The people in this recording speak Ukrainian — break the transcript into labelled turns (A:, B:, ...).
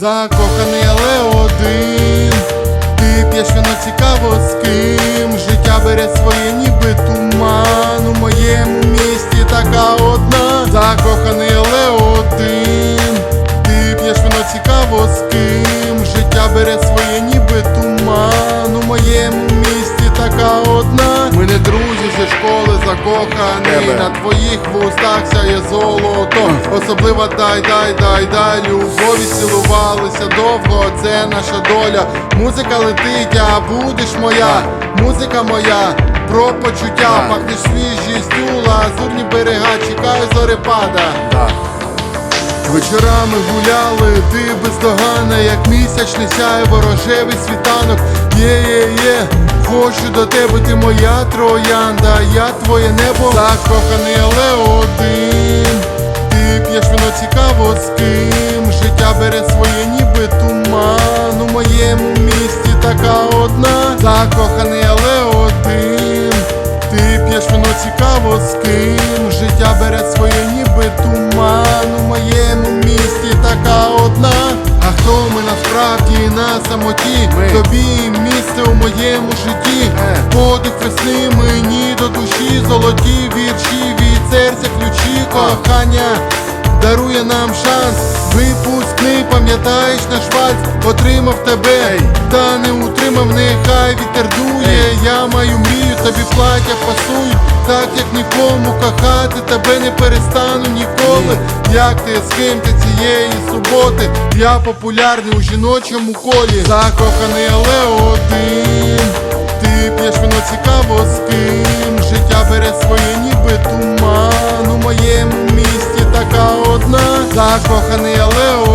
A: Закоханий, але один. Ти п'єш вино цікаво з ким. Життя бере своє, ніби туман. У моєму місті така одна. Закоханий, але один. Ти п'єш вино цікаво з ким. Життя бере своє, ніби туман. У моєму місті така одна. Ми не друзі зі школи закохані. На твоїх вустах сяє золото. Особливо дай, дай, дай, дай любові цілувалися довго, це наша доля. Музика летить, а будеш моя, музика моя, про почуття, пахнеш свіжістю, лазурні берега, чекаю зорепада. Вечорами гуляли, ти бездоганна, як місячний сяє ворожевий світанок. Є-є-є, хочу до тебе, ти моя троянда, я твоє небо закоханий, але один. Ти п'єш вино цікаво з ким. Життя бере своє, така одна. Закоханий, але один. Ти п'єш вино цікаво з ким. Життя бере своє, ніби туман. У моєму місті така одна. А хто ми насправді на самоті?
B: Ми.
A: Тобі місце у моєму житті.
B: Е.
A: Подих весни мені до душі, золоті вірші від серця ключі кохання. Дарує нам шанс, випускний, пам'ятаєш наш вальс Отримав тебе, та не утримав, нехай вітер дує Я маю мрію, тобі плаття пасують Так як нікому кохати тебе не перестану ніколи. Як ти, з ким ти цієї суботи? Я популярний у жіночому колі. Закоханий, але один. Ти п'єш вино цікаво з ким? Життя бере своє, ніби туман. У моєму місті така одна. Закоханий, але один